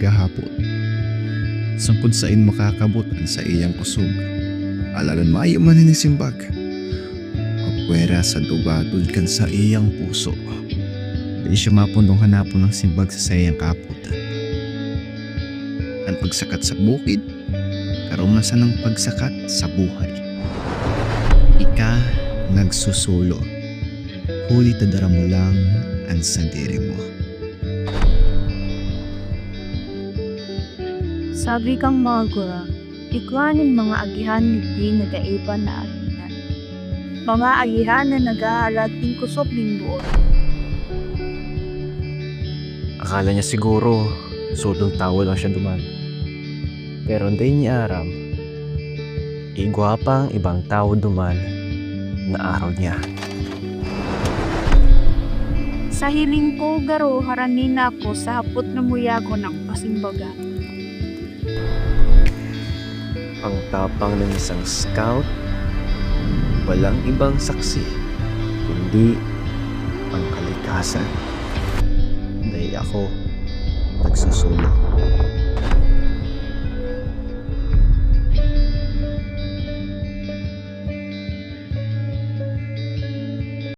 gahapon. Sangkod sa in makakabutan sa iyang kusog. Alalan maayo man ni simbag. Kapwera sa dugadod kan sa iyang puso. Di siya mapundong hanapon ng simbag sa sayang kapot. Ang pagsakat sa bukid, sa ng pagsakat sa buhay. Ika nagsusulo. Huli tadara mo lang ang sandiri mo. Sabi kang mga gura, ikwanin mga agihan ni di nagaiban na agihan. Mga agihan na nag-aalat ng kusop ng buot. Akala niya siguro, sulong tao lang siya duman. Pero hindi niya aram, igwapang ibang tao duman na araw niya. Sa hiling ko, garo, haranin ako sa hapot na muyago ng pasimbaga. Ang tapang ng isang scout, walang ibang saksi, kundi ang kalikasan. Dahil ako, nagsusulo.